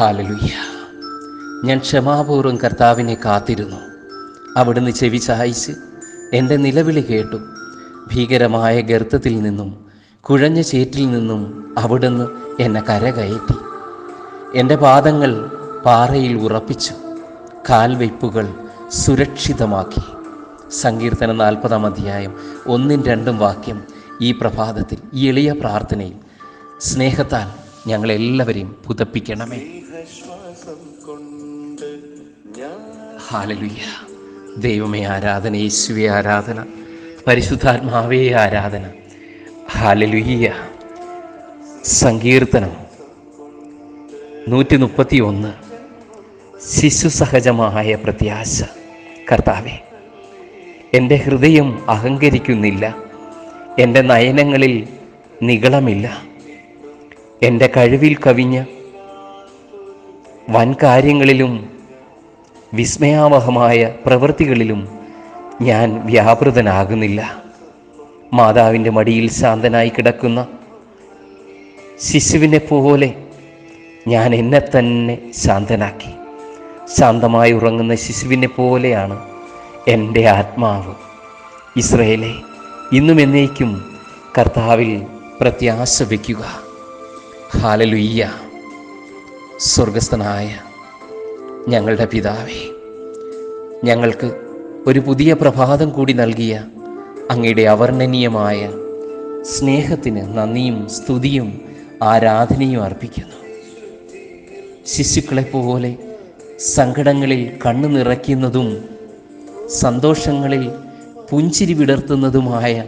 ഹാലലുയ്യ ഞാൻ ക്ഷമാപൂർവം കർത്താവിനെ കാത്തിരുന്നു. അവിടുന്ന് ചെവി ചായച്ച് എന്റെ നിലവിളി കേട്ടു. ഭീകരമായ ഗർത്തത്തിൽ നിന്നും കുഴഞ്ഞ ചേറ്റിൽ നിന്നും അവിടുന്ന് എന്നെ കരകയറ്റി. എന്റെ പാദങ്ങൾ പാറയിൽ ഉറപ്പിച്ചു. കാൽവയ്പ്പുകൾ സുരക്ഷിതമാക്കി. സങ്കീർത്തനം നാൽപ്പതാം അധ്യായം ഒന്നും രണ്ടും വാക്യം ഈ പ്രഭാതത്തിൽ ഈ എളിയ പ്രാർത്ഥനയിൽ. സ്നേഹത്താൽ ഞങ്ങളെല്ലാവരെയും പുതപ്പിക്കണമേ. ഹാലലുയ്യ. ദൈവമേ ആരാധന യേശുവെ ആരാധന. പരിശുദ്ധാത്മാവേ ആരാധന. ഹാലലുയ്യ. സങ്കീർത്തനം നൂറ്റി മുപ്പത്തി ഒന്ന് ശിശു സഹജമായ പ്രത്യാശ. കർത്താവെ എന്റെ ഹൃദയം അഹങ്കരിക്കുന്നില്ല. എന്റെ നയനങ്ങളിൽ നികളമില്ല എന്റെ കഴിവിൽ കവിഞ്ഞ വൻ കാര്യങ്ങളിലും വിസ്മയാവഹമായ പ്രവൃത്തികളിലും ഞാൻ വ്യാപൃതനാകുന്നില്ല. മാതാവിന്റെ മടിയിൽ ശാന്തനായി കിടക്കുന്ന ശിശുവിനെ പോലെ ഞാൻ എന്നെ തന്നെ ശാന്തനാക്കി. ശാന്തമായി ഉറങ്ങുന്ന ശിശുവിനെ പോലെയാണ് എന്റെ ആത്മാവ്. ഇസ്രയേലെ ഇന്നും എന്നേക്കും കർത്താവിൽ പ്രത്യാശ വയ്ക്കുക. ഹാലലുയ്യ. സ്വർഗസ്ഥനായ ഞങ്ങളുടെ പിതാവേ ഞങ്ങൾക്ക് ഒരു പുതിയ പ്രഭാതം കൂടി നൽകിയ അങ്ങയുടെ അവർണനീയമായ സ്നേഹത്തിന് നന്ദിയും സ്തുതിയും ആരാധനയും അർപ്പിക്കുന്നു. ശിശുക്കളെപ്പോലെ സങ്കടങ്ങളിൽ കണ്ണു നിറയ്ക്കുന്നതും സന്തോഷങ്ങളിൽ പുഞ്ചിരി വിടർത്തുന്നതുമായ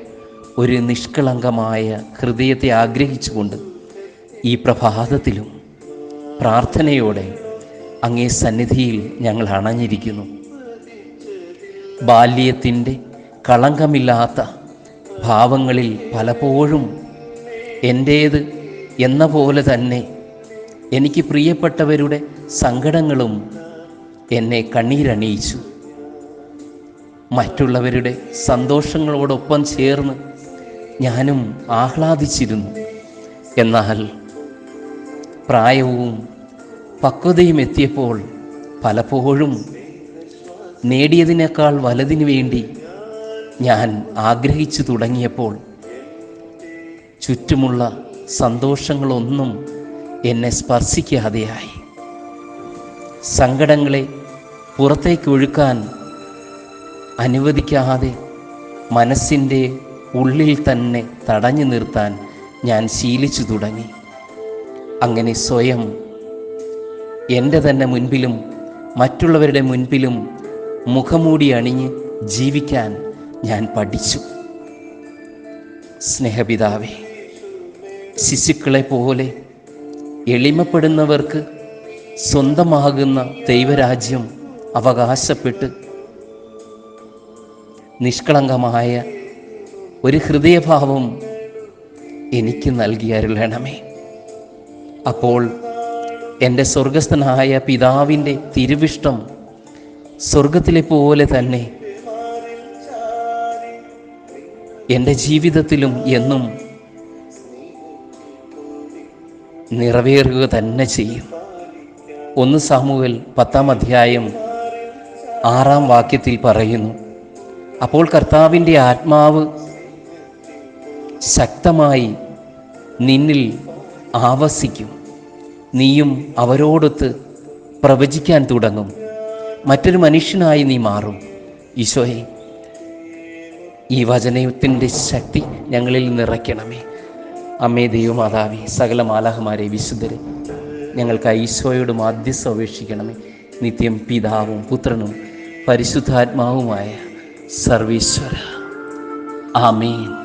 ഒരു നിഷ്കളങ്കമായ ഹൃദയത്തെ ആഗ്രഹിച്ചുകൊണ്ട് ഈ പ്രഭാതത്തിലും പ്രാർത്ഥനയോടെ അങ്ങേ സന്നിധിയിൽ ഞങ്ങൾ അണഞ്ഞിരിക്കുന്നു. ബാല്യത്തിന്റെ കളങ്കമില്ലാത്ത ഭാവങ്ങളിൽ പലപ്പോഴും എന്റേത് എന്ന പോലെ തന്നെ എനിക്ക് പ്രിയപ്പെട്ടവരുടെ സങ്കടങ്ങളും എന്നെ കണ്ണീരണിയിച്ചു. മറ്റുള്ളവരുടെ സന്തോഷങ്ങളോടൊപ്പം ചേർന്ന് ഞാനും ആഹ്ലാദിച്ചിരുന്നു. എന്നാൽ പ്രായവും പക്വതയും എത്തിയപ്പോൾ പലപ്പോഴും നേടിയതിനേക്കാൾ വലതിനു വേണ്ടി ഞാൻ ആഗ്രഹിച്ചു തുടങ്ങിയപ്പോൾ ചുറ്റുമുള്ള സന്തോഷങ്ങളൊന്നും എന്നെ സ്പർശിക്കാതെയായി. സങ്കടങ്ങളെ പുറത്തേക്ക് ഒഴുക്കാൻ അനുവദിക്കാതെ മനസ്സിന്റെ ഉള്ളിൽ തന്നെ തടഞ്ഞു നിർത്താൻ ഞാൻ ശീലിച്ചു തുടങ്ങി. അങ്ങനെ സ്വയം എന്റെ തന്നെ മുൻപിലും മറ്റുള്ളവരുടെ മുൻപിലും മുഖമൂടി അണിഞ്ഞ് ജീവിക്കാൻ ഞാൻ പഠിച്ചു. സ്നേഹപിതാവേ ശിശുക്കളെ പോലെ എളിമപ്പെടുന്നവർക്ക് സ്വന്തമാകുന്ന ദൈവരാജ്യം അവകാശപ്പെട്ട് നിഷ്കളങ്കമായ ഒരു ഹൃദയഭാവം എനിക്ക് നൽകിയരുളണമേ അപ്പോൾ എന്റെ സ്വർഗസ്ഥനായ പിതാവിന്റെ തിരുവിഷ്ടം സ്വർഗത്തിലെ പോലെ തന്നെ എന്റെ ജീവിതത്തിലും എന്നും നിറവേറുക തന്നെ ചെയ്യും. ഒന്ന് സാമുവൽ പത്താം അധ്യായം ആറാം വാക്യത്തിൽ പറയുന്നു അപ്പോൾ കർത്താവിന്റെ ആത്മാവ് ശക്തമായി നിന്നിൽ ആവസിക്കും. നീയും അവരോടൊത്ത് പ്രവചിക്കാൻ തുടങ്ങും. മറ്റൊരു മനുഷ്യനായി നീ മാറും. ഈശോയെ ഈ വചനത്തിന്റെ ശക്തി ഞങ്ങളിൽ നിറയ്ക്കണമേ. അമ്മേ ദൈവമാതാവി സകല മാലാഹമാരെ വിശുദ്ധരെ ഞങ്ങൾക്ക് ഈശോയോട് മാധ്യസ്ഥ അപേക്ഷിക്കണമേ. നിത്യം പിതാവും പുത്രനും പരിശുദ്ധാത്മാവുമായ സർവീശ്വര. ആമേൻ.